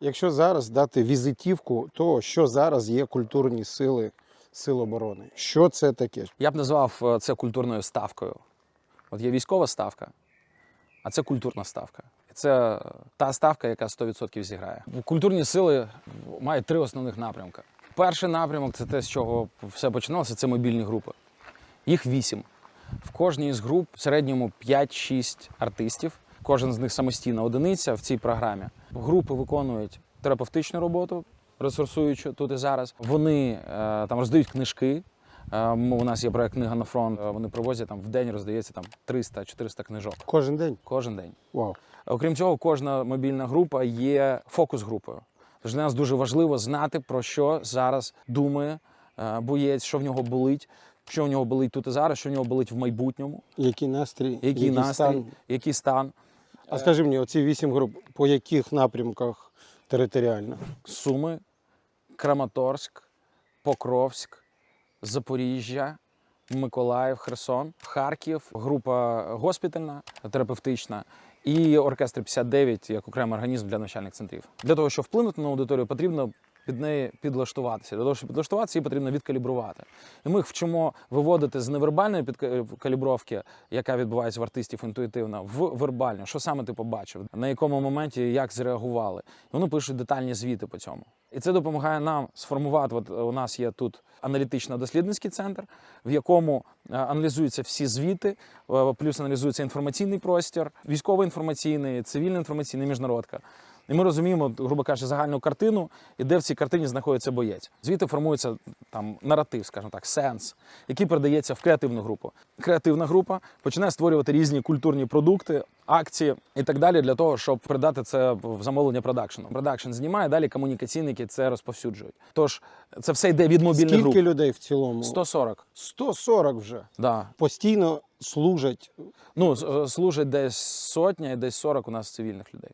Якщо зараз дати візитівку того, що зараз є культурні сили Сил оборони, що це таке? Я б назвав е, це культурною ставкою. От є військова ставка, а це культурна ставка. Це та ставка, яка 100% зіграє. Культурні сили мають три основних напрямки. Перший напрямок це те, з чого все починалося, це мобільні групи. Їх вісім. В кожній з груп в середньому 5-6 артистів. Кожен з них самостійна одиниця в цій програмі. Групи виконують терапевтичну роботу, ресурсуючи тут і зараз. Вони е, там роздають книжки. Е, у нас є проект книга на фронт. Е, Вони привозять там в день роздається там 300-400 книжок. Кожен день? Кожен день. Вау. Окрім цього, кожна мобільна група є фокус-групою. Тож для нас дуже важливо знати, про що зараз думає боєць, що в нього болить, що в нього болить тут і зараз, що в нього болить в майбутньому, Який настрій? який, настрій, стан? який стан. А скажи мені, оці вісім груп, по яких напрямках територіально? Суми, Краматорськ, Покровськ, Запоріжжя, Миколаїв, Херсон, Харків, група госпітальна, терапевтична. І оркестр 59 як окремий організм для навчальних центрів. Для того, щоб вплинути на аудиторію, потрібно під неї підлаштуватися. Для того, щоб підлаштуватися, її потрібно відкалібрувати. І ми їх вчимо виводити з невербальної підкалібровки, яка відбувається в артистів інтуїтивно, в вербальну. Що саме ти побачив, на якому моменті як зреагували. І вони пишуть детальні звіти по цьому. І це допомагає нам сформувати. От у нас є тут аналітично-дослідницький центр, в якому е, аналізуються всі звіти, е, плюс аналізується інформаційний простір, військово-інформаційний, цивільно-інформаційний, міжнародка. І ми розуміємо, грубо кажучи, загальну картину, і де в цій картині знаходиться боєць. Звідти формується там наратив, скажімо так, сенс, який передається в креативну групу. Креативна група починає створювати різні культурні продукти, акції і так далі для того, щоб передати це в замовлення продакшену. Продакшн знімає, далі комунікаційники це розповсюджують. Тож це все йде від мобільних Скільки груп. людей в цілому? 140. 140 вже. Да. Постійно служать. Ну, е, служить десь сотня і десь 40 у нас цивільних людей.